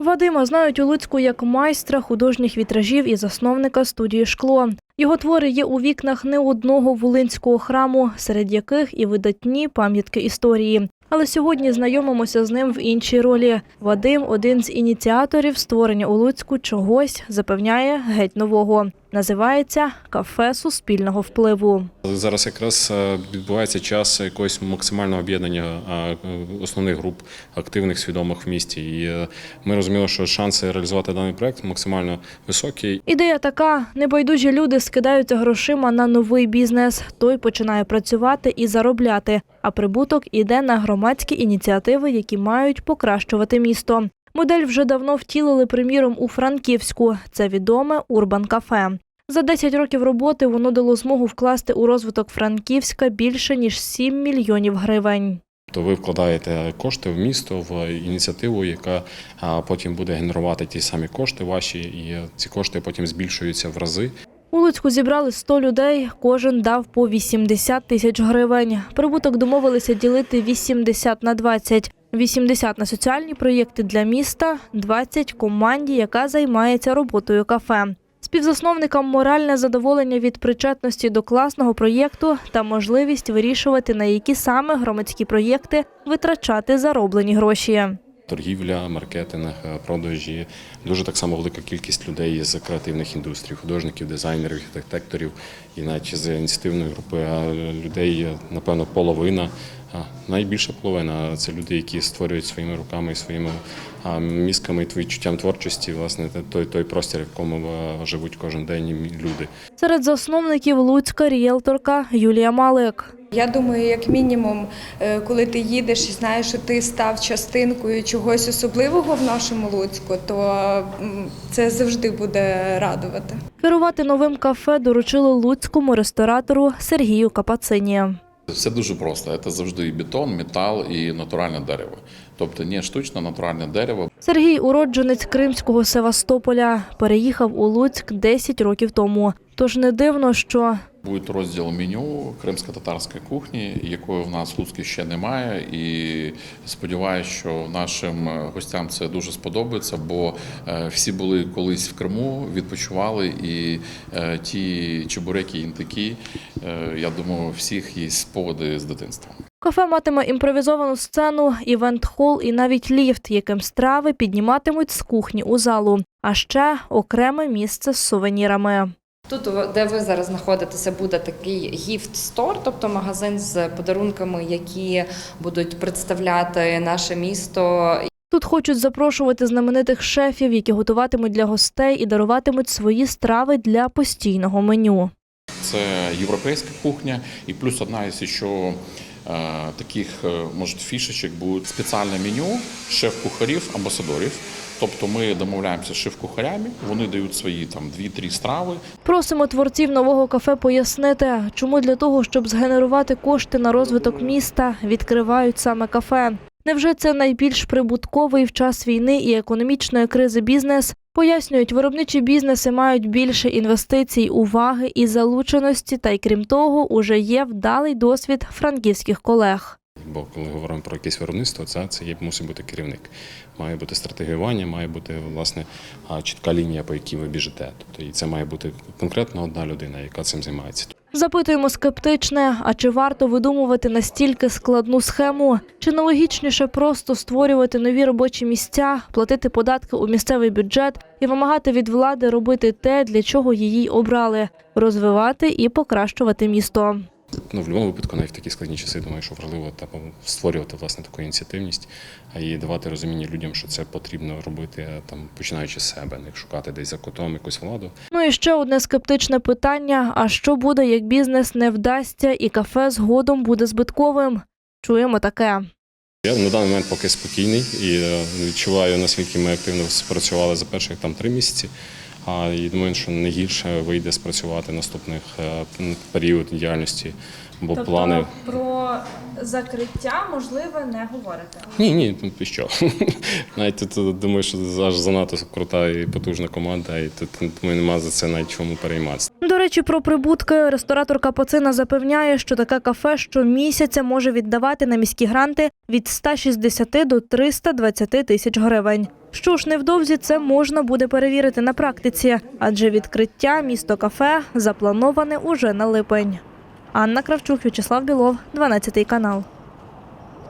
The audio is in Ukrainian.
Вадима знають у Луцьку як майстра художніх вітражів і засновника студії Шкло. Його твори є у вікнах не одного волинського храму, серед яких і видатні пам'ятки історії. Але сьогодні знайомимося з ним в іншій ролі. Вадим один з ініціаторів створення у Луцьку чогось запевняє геть нового. Називається кафе суспільного впливу. Зараз якраз е, відбувається час якогось максимального об'єднання е, основних груп активних, свідомих в місті. І е, ми розуміли, що шанси реалізувати даний проект максимально високі. Ідея така: небайдужі люди скидаються грошима на новий бізнес. Той починає працювати і заробляти. А прибуток іде на громадські ініціативи, які мають покращувати місто. Модель вже давно втілили, приміром, у Франківську. Це відоме Урбан Кафе. За 10 років роботи воно дало змогу вкласти у розвиток Франківська більше ніж 7 мільйонів гривень. То ви вкладаєте кошти в місто, в ініціативу, яка потім буде генерувати ті самі кошти ваші, і ці кошти потім збільшуються в рази. У Луцьку зібрали 100 людей, кожен дав по 80 тисяч гривень. Прибуток домовилися ділити 80 на 20. 80 на соціальні проєкти для міста, 20 – команді, яка займається роботою кафе. Співзасновникам моральне задоволення від причетності до класного проєкту та можливість вирішувати, на які саме громадські проєкти витрачати зароблені гроші. Торгівля, маркетинг, е, продажі дуже так само велика кількість людей з креативних індустрій, художників, дизайнерів, архітекторів і навіть з ініціативної групи людей, е, напевно, половина. Найбільша половина це люди, які створюють своїми руками і своїми мізками і відчуттям творчості, власне, той, той простір, в якому е, живуть кожен день люди. Серед засновників Луцька ріелторка Юлія Малик. Я думаю, як мінімум, е, коли ти їдеш і знаєш, що ти став частинкою чогось особливого в нашому Луцьку, то це завжди буде радувати. Керувати новим кафе доручили луцькому ресторатору Сергію Капацині. Все дуже просто. Це завжди і бетон, метал і натуральне дерево. Тобто не штучне, натуральне дерево. Сергій уродженець Кримського Севастополя переїхав у Луцьк 10 років тому. Тож не дивно, що Буде розділ меню кримсько-татарської кухні, якої в нас в Луцьку ще немає. І сподіваюся, що нашим гостям це дуже сподобається, бо е, всі були колись в Криму, відпочивали, і е, ті чебуреки, інтики, е, я думаю, всіх є спогади з дитинства. кафе матиме імпровізовану сцену, івент-хол і навіть ліфт, яким страви підніматимуть з кухні у залу, а ще окреме місце з сувенірами. Тут, де ви зараз знаходитеся, буде такий гіфт-стор, тобто магазин з подарунками, які будуть представляти наше місто Тут хочуть запрошувати знаменитих шефів, які готуватимуть для гостей і даруватимуть свої страви для постійного меню. Це європейська кухня, і плюс одна із ще е, таких, е, може, фішечок буде спеціальне меню шеф-кухарів, амбасадорів. Тобто ми домовляємося з шеф-кухарями, вони дають свої там 2-3 страви. Просимо творців нового кафе пояснити, чому для того, щоб згенерувати кошти на розвиток міста, відкривають саме кафе. Невже це найбільш прибутковий в час війни і економічної кризи бізнес? Пояснюють, виробничі бізнеси мають більше інвестицій, уваги і залученості, та й крім того, уже є вдалий досвід франківських колег. Бо коли говоримо про якесь виробництво, це, це є, мусить бути керівник. Має бути стратегіювання, має бути власне чітка лінія, по якій ви біжите. Тобто, і це має бути конкретно одна людина, яка цим займається. Запитуємо скептичне, а чи варто видумувати настільки складну схему? Чи не логічніше просто створювати нові робочі місця, платити податки у місцевий бюджет і вимагати від влади робити те, для чого її обрали розвивати і покращувати місто? Ну, в будь-якому випадку, навіть в такі складні часи, думаю, що важливо та, створювати власне таку ініціативність і давати розуміння людям, що це потрібно робити там, починаючи з себе, не шукати десь за котом якусь владу. Ну і ще одне скептичне питання: а що буде, як бізнес не вдасться і кафе згодом буде збитковим? Чуємо таке. Я на даний момент поки спокійний і е, відчуваю, наскільки ми активно спрацювали за перших там три місяці. А і думаю, що не гірше вийде спрацювати наступних е, період діяльності, бо плани. про закриття можливе не говорите. Ні, ні, ти що. навіть тут думаю, що аж занадто крута і потужна команда, і тут думаю, нема за це навіть чому перейматися. Речі. про прибутки рестораторка Пацина запевняє, що таке кафе щомісяця може віддавати на міські гранти від 160 до 320 тисяч гривень. Що ж, невдовзі це можна буде перевірити на практиці, адже відкриття місто кафе заплановане уже на липень. Анна Кравчук, В'ячеслав Білов, 12 канал.